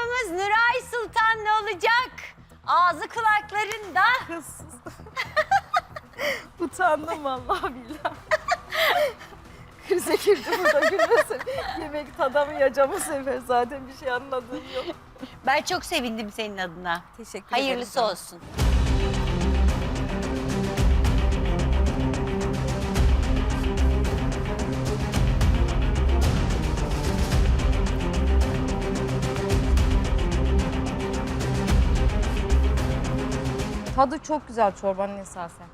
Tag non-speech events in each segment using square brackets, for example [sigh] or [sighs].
yarışmamız Nuray Sultan'la olacak. Ağzı kulaklarında. Kız. [laughs] Utandım vallahi billahi. [laughs] Krize girdi burada gülmesin. Yemek tadamayacağım bu sefer zaten bir şey anladığım yok. Ben çok sevindim senin adına. Teşekkür ederim. Hayırlısı olsun. Tadı çok güzel çorbanın esasen.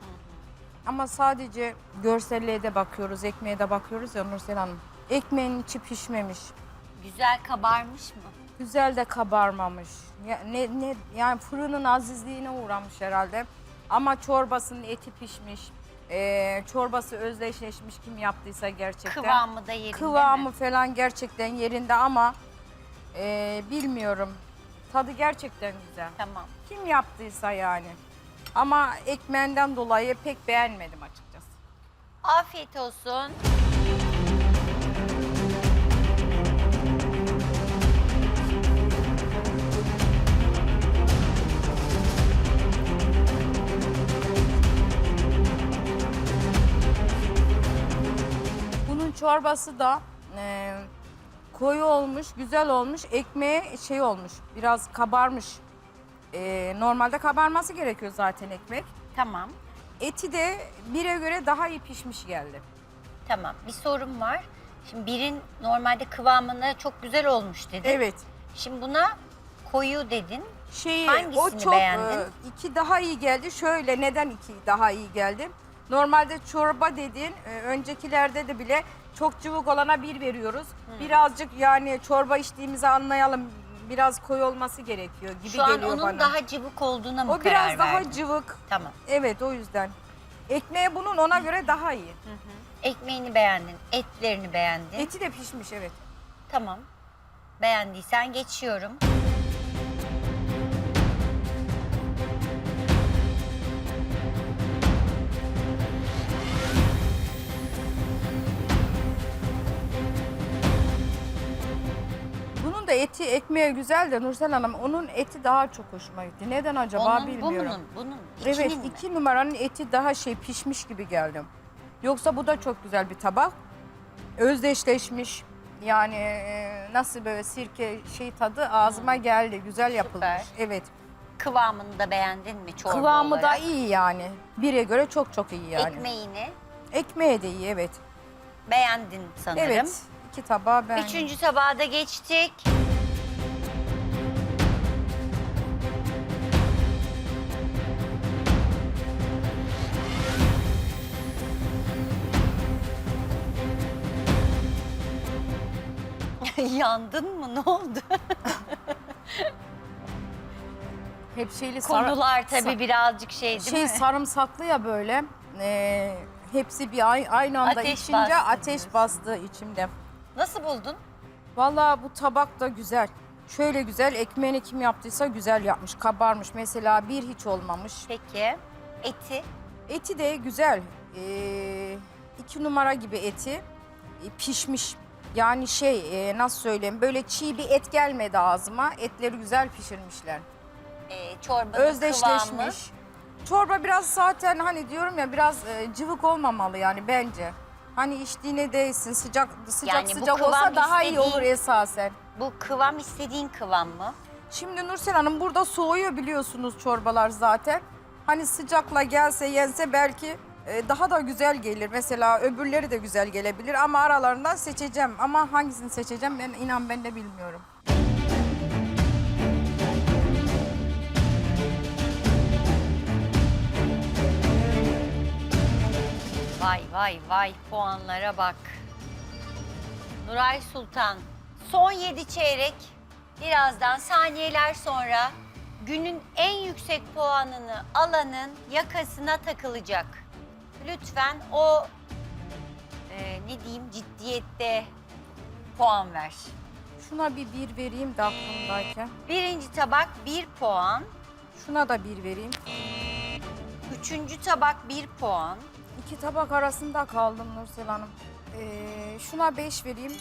Ama sadece görselliğe de bakıyoruz, ekmeğe de bakıyoruz ya Nursel Hanım. Ekmeğin içi pişmemiş. Güzel kabarmış mı? Güzel de kabarmamış. Ya, ne, ne, yani fırının azizliğine uğramış herhalde. Ama çorbasının eti pişmiş. Ee, çorbası özdeşleşmiş kim yaptıysa gerçekten. Kıvamı da yerinde Kıvamı mi? falan gerçekten yerinde ama ee, bilmiyorum. Tadı gerçekten güzel. Tamam. Kim yaptıysa yani. Ama ekmeğinden dolayı pek beğenmedim açıkçası. Afiyet olsun. Bunun çorbası da e, koyu olmuş, güzel olmuş. Ekmeği şey olmuş, biraz kabarmış. E, normalde kabarması gerekiyor zaten ekmek. Tamam. Eti de bire göre daha iyi pişmiş geldi. Tamam. Bir sorum var. Şimdi birin normalde kıvamına çok güzel olmuş dedin. Evet. Şimdi buna koyu dedin. Şeyi, Hangisini o çok beğendin? e, iki daha iyi geldi. Şöyle neden iki daha iyi geldi? Normalde çorba dediğin e, öncekilerde de bile çok cıvık olana bir veriyoruz. Birazcık yani çorba içtiğimizi anlayalım. Biraz koyu olması gerekiyor gibi Şu an geliyor onun bana. daha cıvık olduğuna mı o karar biraz daha verdin? cıvık. Tamam. Evet o yüzden. Ekmeği bunun ona göre daha iyi. Ekmeğini beğendin, etlerini beğendin. Eti de pişmiş evet. Tamam. Beğendiysen geçiyorum. Eti ekmeği güzel de Nursel Hanım onun eti daha çok hoşuma gitti. Neden acaba Onun, bilmiyorum. bunun, bunun. ikinin Evet mi? iki numaranın eti daha şey pişmiş gibi geldi. Yoksa bu da çok güzel bir tabak. Özdeşleşmiş. Yani e, nasıl böyle sirke şey tadı ağzıma geldi. Güzel yapılmış. Süper. Evet. Kıvamını da beğendin mi çorba Kıvamı da olarak? iyi yani. Bire göre çok çok iyi yani. Ekmeğini Ekmeği de iyi evet. beğendin sanırım. Evet. iki tabağı ben. Üçüncü tabağa da geçtik. [laughs] Yandın mı? Ne oldu? Hep şeyli sar- Konular tabii sa- birazcık şey değil şey mi? sarımsaklı ya böyle. Ee, hepsi bir ay- aynı anda Ateş içince bastı ateş diyorsun. bastı içimde. Nasıl buldun? Vallahi bu tabak da güzel. Şöyle güzel ekmeğini kim yaptıysa güzel yapmış. Kabarmış mesela bir hiç olmamış. Peki. Eti. Eti de güzel. Ee, iki numara gibi eti. Ee, pişmiş. Yani şey e, nasıl söyleyeyim böyle çiğ bir et gelmedi ağzıma. Etleri güzel pişirmişler. E, çorbanın kıvamı. Özdeşleşmiş. Çorba biraz zaten hani diyorum ya biraz e, cıvık olmamalı yani bence. Hani içtiğine değsin sıcak sıcak Yani bu sıcak kıvam olsa daha iyi istediğin- olur esasen. Bu kıvam istediğin kıvam mı? Şimdi Nursel Hanım burada soğuyor biliyorsunuz çorbalar zaten. Hani sıcakla gelse yense belki e, daha da güzel gelir. Mesela öbürleri de güzel gelebilir ama aralarından seçeceğim. Ama hangisini seçeceğim ben inan ben de bilmiyorum. Vay vay vay puanlara bak. Nuray Sultan son 7 çeyrek birazdan saniyeler sonra günün en yüksek puanını alanın yakasına takılacak. Lütfen o e, ne diyeyim ciddiyette puan ver. Şuna bir bir vereyim de aklımdayken. Birinci tabak 1 puan, Şuna da bir vereyim. üçüncü tabak 1 puan, İki tabak arasında kaldım Nursel Hanım. Ee, şuna beş vereyim.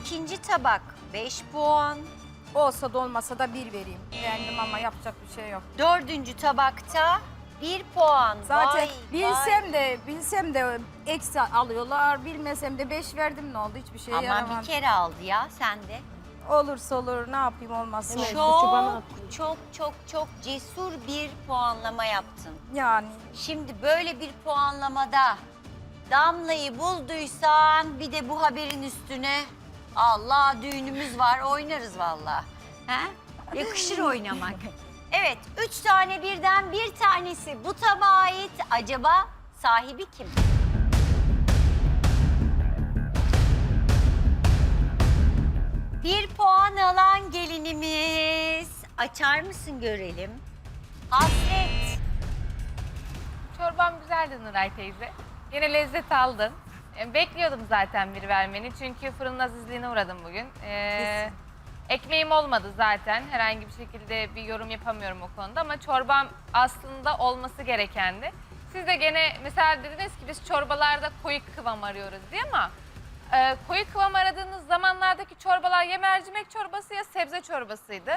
ikinci tabak 5 puan, Olsa da olmasa da bir vereyim. Beğendim ama yapacak bir şey yok. Dördüncü tabakta bir puan. Zaten Vay, bilsem vay. de bilsem de eksi alıyorlar. Bilmesem de beş verdim ne oldu hiçbir şey Aman yaramadı. bir kere aldı ya sen de. Olursa olur ne yapayım olmazsa Evet. Çok çok çok çok cesur bir puanlama yaptın. Yani Şimdi böyle bir puanlamada Damla'yı bulduysan bir de bu haberin üstüne Allah düğünümüz var oynarız valla. He? Yakışır oynamak. [laughs] Evet üç tane birden bir tanesi bu tabağa ait. Acaba sahibi kim? Bir puan alan gelinimiz. Açar mısın görelim? Hasret. Çorbam güzeldi Nuray teyze. Yine lezzet aldın. E, Bekliyordum zaten bir vermeni çünkü fırının azizliğine uğradım bugün. E, ekmeğim olmadı zaten. Herhangi bir şekilde bir yorum yapamıyorum o konuda ama çorbam aslında olması gerekendi. Siz de gene mesela dediniz ki biz çorbalarda koyu kıvam arıyoruz diye ama e, koyu kıvam aradığınız zamanlardaki çorbalar ya mercimek çorbası ya sebze çorbasıydı.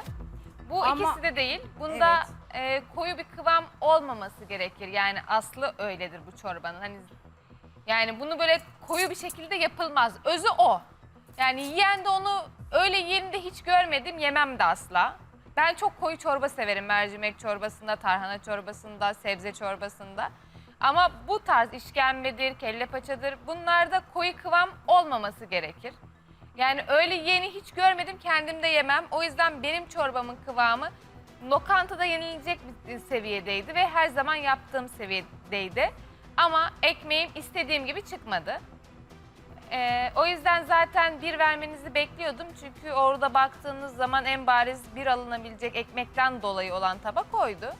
Bu Ama- ikisi de değil. Bunda e, koyu bir kıvam olmaması gerekir. Yani aslı öyledir bu çorbanın. Hani yani bunu böyle koyu bir şekilde yapılmaz. Özü o. Yani yiyen de onu öyle yiyeni hiç görmedim. Yemem de asla. Ben çok koyu çorba severim. Mercimek çorbasında, tarhana çorbasında, sebze çorbasında. Ama bu tarz işkembedir, kelle paçadır. Bunlarda koyu kıvam olmaması gerekir. Yani öyle yeni hiç görmedim, kendim de yemem. O yüzden benim çorbamın kıvamı lokantada yenilecek bir seviyedeydi ve her zaman yaptığım seviyedeydi. Ama ekmeğim istediğim gibi çıkmadı. Ee, o yüzden zaten bir vermenizi bekliyordum. Çünkü orada baktığınız zaman en bariz bir alınabilecek ekmekten dolayı olan tabak oydu.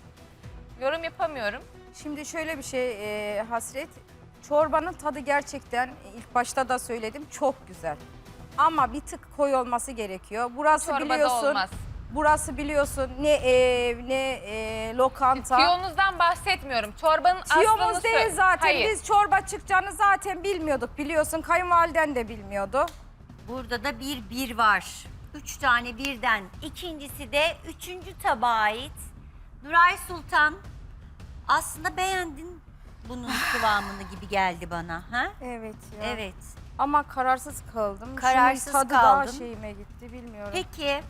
Yorum yapamıyorum. Şimdi şöyle bir şey e, Hasret. Çorbanın tadı gerçekten ilk başta da söyledim çok güzel. Ama bir tık koyu olması gerekiyor. Burası Çorbada biliyorsun. olmaz. Burası biliyorsun ne ev ne e, lokanta. Tiyonuzdan bahsetmiyorum. Çorbanın aslını Tiyomuz sö- değil zaten. Hayır. Biz çorba çıkacağını zaten bilmiyorduk biliyorsun. Kayınvaliden de bilmiyordu. Burada da bir bir var. Üç tane birden. İkincisi de üçüncü tabağa ait. Nuray Sultan aslında beğendin bunun [sighs] kıvamını gibi geldi bana. Ha? Evet ya. Evet. Ama kararsız kaldım. Kararsız Şunun tadı daha şeyime gitti bilmiyorum. Peki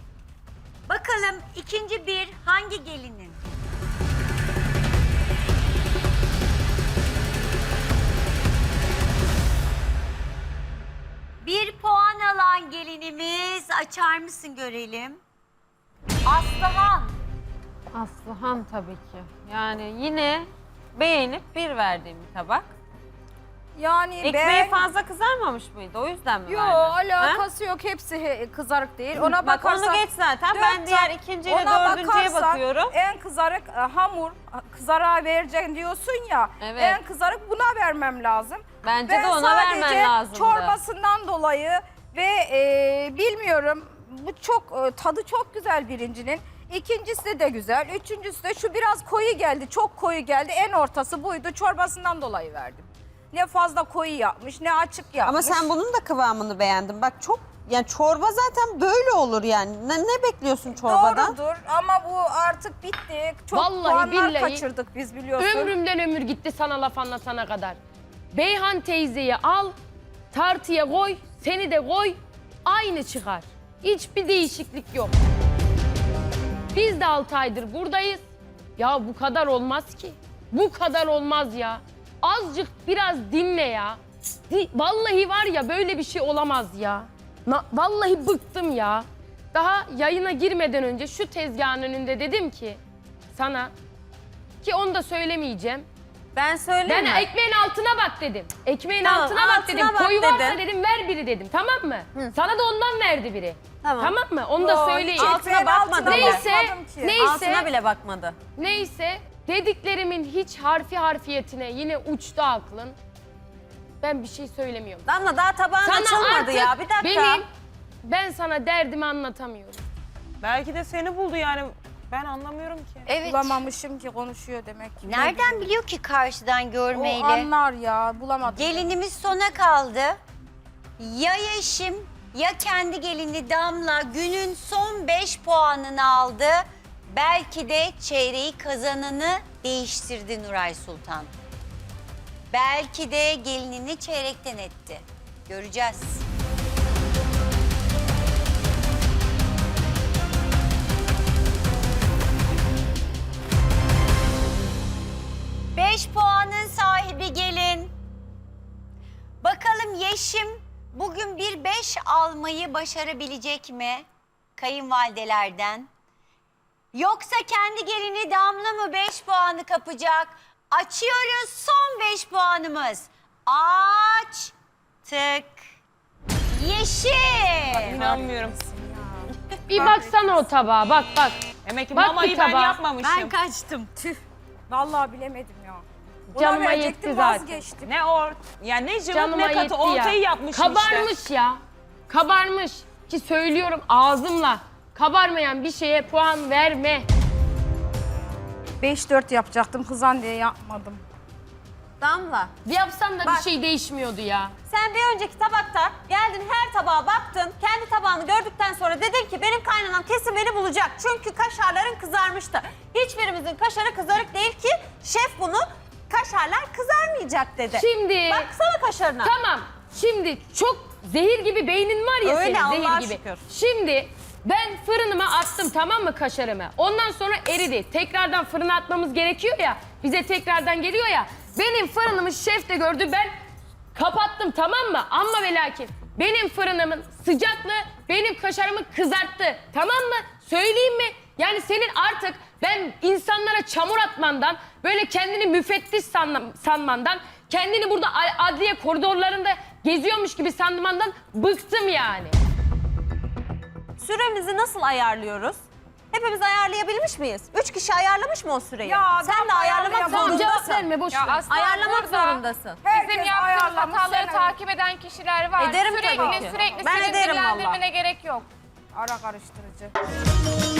bakalım ikinci bir hangi gelinin? Bir puan alan gelinimiz açar mısın görelim? Aslıhan. Aslıhan tabii ki. Yani yine beğenip bir verdiğim bir tabak. Yani Ekmeği ben... fazla kızarmamış mıydı? O yüzden mi Yok verdin? Alakası yok. Hepsi he- kızarık değil. Ona Bak onu geç zaten. dört Ben diğer ta- ikinciyle ona dördüncüye bakıyorum. En kızarık e, hamur kızarığa vereceksin diyorsun ya. Evet. En kızarık buna vermem lazım. Bence ben de ona sadece vermen lazımdı. çorbasından dolayı ve e, bilmiyorum bu çok e, tadı çok güzel birincinin. İkincisi de güzel. Üçüncüsü de şu biraz koyu geldi. Çok koyu geldi. En ortası buydu. Çorbasından dolayı verdim. Ne fazla koyu yapmış ne açık Ama yapmış. sen bunun da kıvamını beğendin. Bak çok yani çorba zaten böyle olur yani. Ne, ne bekliyorsun çorbadan? Doğrudur ama bu artık bitti. Çok Vallahi puanlar billahi kaçırdık biz biliyorsun. Ömrümden ömür gitti sana laf anlatana kadar. Beyhan teyzeyi al, tartıya koy, seni de koy, aynı çıkar. Hiçbir değişiklik yok. Biz de 6 aydır buradayız. Ya bu kadar olmaz ki. Bu kadar olmaz ya. Azıcık biraz dinle ya. Di- Vallahi var ya böyle bir şey olamaz ya. Na- vallahi bıktım ya. Daha yayına girmeden önce şu tezgahın önünde dedim ki sana ki onu da söylemeyeceğim. Ben söyleyeyim Ben mi? ekmeğin altına bak dedim. Ekmeğin Tamam, altına bak altına dedim. bak Koyu varsa dedin. dedim ver biri dedim. Tamam mı? Sana da ondan verdi biri. Tamam. Tamam mı? Onu da Yok, söyleyeyim. Altına bile. Neyse, bakmadım ki. neyse. Altına bile bakmadı. Neyse dediklerimin hiç harfi harfiyetine yine uçtu aklın. Ben bir şey söylemiyorum. Damla daha tabağın Sana açılmadı artık ya. Bir dakika. benim ben sana derdimi anlatamıyorum. Belki de seni buldu yani. Ben anlamıyorum ki. Evet. Bulamamışım ki konuşuyor demek ki. Nereden biliyor ki karşıdan O görmeyle? anlar ya bulamadım. Gelinimiz sona kaldı. Ya eşim Ya kendi gelini Damla günün son 5 puanını aldı. Belki de çeyreği kazananı değiştirdi Nuray Sultan. Belki de gelinini çeyrekten etti. Göreceğiz. Beş puanın sahibi gelin. Bakalım Yeşim bugün bir beş almayı başarabilecek mi? Kayınvalidelerden. Yoksa kendi gelini Damla mı beş puanı kapacak? Açıyoruz son beş puanımız. Açtık. Yeşim. İnanmıyorum. Bir baksana o tabağa bak bak. Demek ki Bak mamayı bir ben tabağa. yapmamışım. kaçtım. Tüh. Vallahi bilemedim ya. Ona Canıma verecektim, yetti zaten. vazgeçtim. Ne or ya ne cıvık Canıma ne katı yetti ortayı ya. yapmışım Kabarmış işte. ya. Kabarmış. Ki söylüyorum ağzımla. Kabarmayan bir şeye puan verme. 5-4 yapacaktım kızan diye yapmadım. Damla, Yapsan da Bak. bir şey değişmiyordu ya. sen bir önceki tabakta geldin her tabağa baktın. Kendi tabağını gördükten sonra dedin ki benim kaynanam kesin beni bulacak. Çünkü kaşarların kızarmıştı. Hiçbirimizin kaşarı kızarık değil ki şef bunu kaşarlar kızarmayacak dedi. Şimdi Baksana kaşarına. tamam. Şimdi çok zehir gibi beynin var ya Öyle, senin Allah'a zehir gibi. şükür. Şimdi ben fırınıma attım tamam mı kaşarımı? Ondan sonra eridi. Tekrardan fırına atmamız gerekiyor ya. Bize tekrardan geliyor ya. Benim fırınımı şef de gördü ben kapattım tamam mı? Ama ve lakin benim fırınımın sıcaklığı benim kaşarımı kızarttı. Tamam mı? Söyleyeyim mi? Yani senin artık ben insanlara çamur atmandan, böyle kendini müfettiş sanma- sanmandan, kendini burada adliye koridorlarında geziyormuş gibi sanmandan bıktım yani. Süremizi nasıl ayarlıyoruz? Hepimiz ayarlayabilmiş miyiz? Üç kişi ayarlamış mı o süreyi? Ya, Sen de ayarlamak ayarlayamam. Tamam cevap zorundasın. verme boş Ya ver. aslında Ayarlamak burada zorundasın. Bizim Herkes yaptığımız ayarlamış, hataları sen takip eden kişiler var. Ederim sürekli tabii ki. sürekli Ben ederim vallahi. gerek yok. Ara karıştırıcı.